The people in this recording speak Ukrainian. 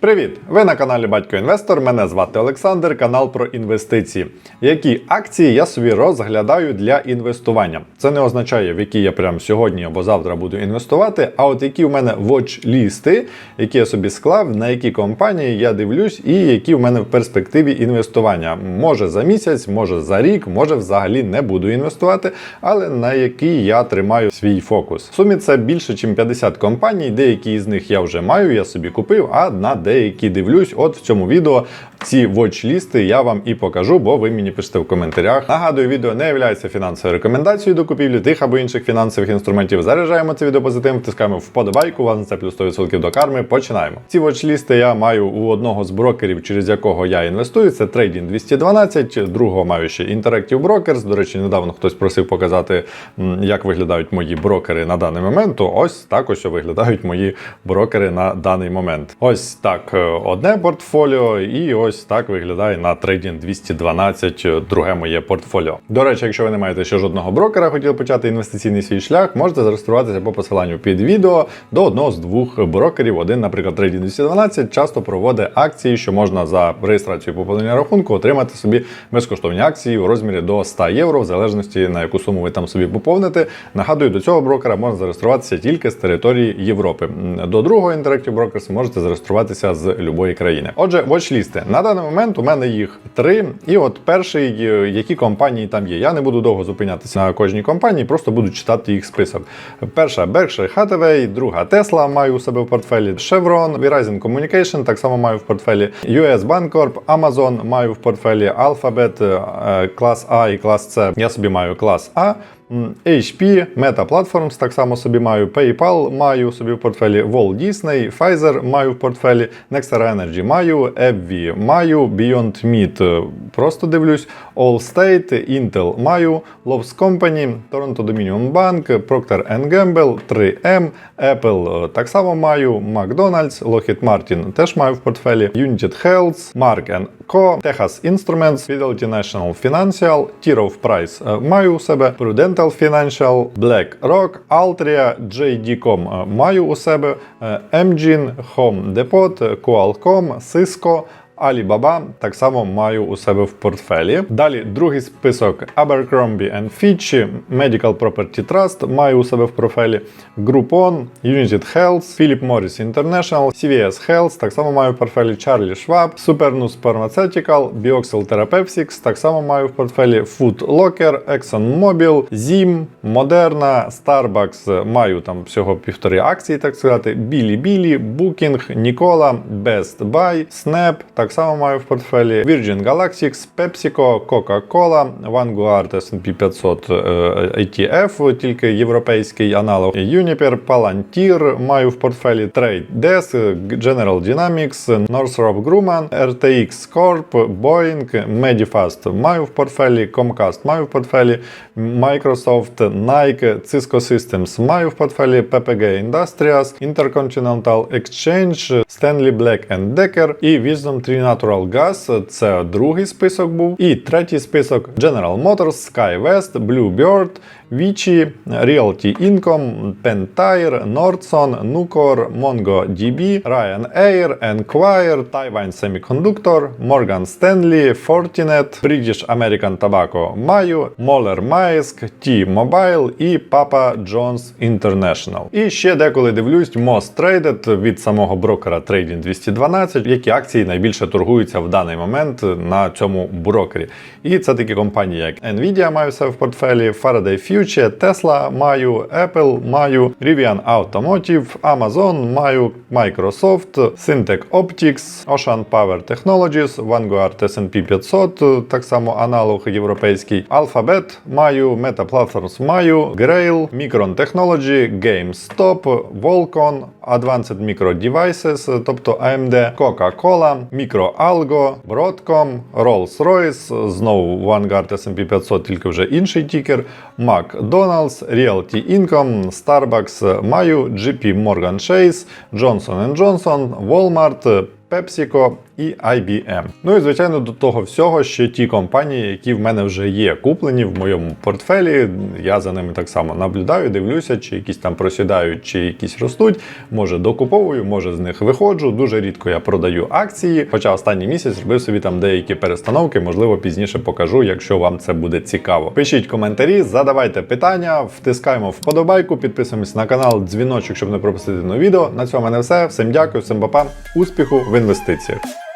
Привіт! Ви на каналі Батько Інвестор. Мене звати Олександр, канал про інвестиції. Які акції я собі розглядаю для інвестування? Це не означає, в які я прямо сьогодні або завтра буду інвестувати. А от які в мене watch-лісти, які я собі склав, на які компанії я дивлюсь, і які в мене в перспективі інвестування. Може за місяць, може за рік, може взагалі не буду інвестувати, але на які я тримаю свій фокус. В сумі це більше, ніж 50 компаній. Деякі з них я вже маю, я собі купив, а на деякі дивлюсь. От в цьому відео ці watch-лісти я вам і покажу, бо ви мені пишете в коментарях. Нагадую, відео не є фінансовою рекомендацією до купівлі тих або інших фінансових інструментів. Заряджаємо це відео позитивом, втискаємо вподобайку. На це плюс 100% до карми. Починаємо. Ці watch-лісти я маю у одного з брокерів, через якого я інвестую. Це Trading 212, другого маю ще Interactive Brokers. До речі, недавно хтось просив показати, як виглядають мої брокери на даний момент. То ось так ось виглядають мої брокери на даний момент. Ось так е, одне портфоліо, і ось так виглядає на Trading 212 е, друге моє портфоліо. До речі, якщо ви не маєте ще жодного брокера, хотіли почати інвестиційний свій шлях, можете зареєструватися по посиланню під відео до одного з двох брокерів. Один, наприклад, Trading 212 часто проводить акції, що можна за реєстрацію поповнення рахунку отримати собі безкоштовні акції в розмірі до 100 євро, в залежності на яку суму ви там собі поповните. Нагадую, до цього брокера можна зареєструватися тільки з території Європи. До другого Interactive Brokers можете зареєструватися з любої країни. Отже, watch-лісти. На даний момент у мене їх три. І от перший, е, які компанії там є. Я не буду довго зупинятися на кожній компанії, просто буду читати їх список. Перша Berkshire Hathaway, друга Tesla маю у себе в портфелі. Chevron, Verizon Communication так само маю в портфелі. US Bancorp, Amazon маю в портфелі. Alphabet, е, клас А і клас С. Я собі маю клас А. HP, Meta Platforms так само собі маю, PayPal маю собі в портфелі, Walt Disney, Pfizer маю в портфелі, Nextera Energy маю, AbbVie маю, Beyond Meat е, просто дивлюсь, Allstate, Intel маю, Lowe's Company, Toronto Dominion Bank, Procter Gamble, 3M, Apple е, так само маю, McDonald's, Lockheed Martin теж маю в портфелі, United Health, Mark Co, Texas Instruments, Fidelity National Financial, T. Rowe Price е, маю у себе, Prudential Financial, BlackRock, Altria, JD.com е, маю у себе, е, Engine, Home Depot, Qualcomm, Cisco, Alibaba так само маю у себе в портфелі. Далі другий список Abercrombie Fitch, Medical Property Trust маю у себе в портфелі. Groupon, United Health, Philip Morris International, CVS Health, так само маю в портфелі Charlie Schwab, Supernus Pharmaceutical, Bioxyl Therapeutics, так само маю в портфелі Food Locker, ExxonMobil, Zim, Moderna, Starbucks, маю там всього півтори акції, так сказати, Bilibili, Booking, Nikola, Best Buy, Snap, так само маю в портфелі Virgin Galactic, PepsiCo, Coca-Cola, Vanguard S&P 500 е, ETF, тільки європейський аналог, Uniper, Palantir маю в портфелі Trade Desk, General Dynamics, Northrop Grumman, RTX Corp, Boeing, Medifast маю в портфелі, Comcast маю в портфелі, Microsoft, Nike, Cisco Systems маю в портфелі, PPG Industrials, Intercontinental Exchange, Stanley Black Decker і Wisdom Tree Natural Gas. Це другий список був. І третій список General Motors, SkyWest, Bluebird, Vici, Realty Income, Pentair, Nordson, Nucor, MongoDB, Ryanair, Enquire, Taiwan Semiconductor, Morgan Stanley, Fortinet, British American Tobacco Mayo, Moller Maersk, T-Mobile і Papa John's International. І ще деколи дивлюсь Most Traded від самого брокера Trading 212, які акції найбільше торгуються в даний момент на цьому брокері. І це такі компанії, як Nvidia маю все в портфелі, Faraday Future, Tesla маю, Apple маю, Rivian Automotive, Amazon маю, Microsoft, Syntec Optics, Ocean Power Technologies, Vanguard S&P 500, так само аналог європейський, Alphabet маю, Meta Platforms маю, Grail, Micron Technology, GameStop, Volcon, Advanced Micro Devices, тобто AMD, Coca-Cola, MicroAlgo, Broadcom, Rolls-Royce, знову Vanguard S&P 500, тільки вже інший тікер, McDonald's, Realty Income, Starbucks, Mayu, JP Morgan Chase, Johnson Johnson, Walmart, PepsiCo, і IBM. Ну і звичайно, до того всього ще ті компанії, які в мене вже є куплені в моєму портфелі. Я за ними так само наблюдаю, дивлюся, чи якісь там просідають, чи якісь ростуть. Може докуповую, може з них виходжу. Дуже рідко я продаю акції. Хоча останній місяць робив собі там деякі перестановки, можливо, пізніше покажу, якщо вам це буде цікаво. Пишіть коментарі, задавайте питання, втискаємо вподобайку, підписуємось на канал, дзвіночок, щоб не пропустити нове відео. На цьому мене все. Всім дякую, всім папа, успіху в інвестиціях.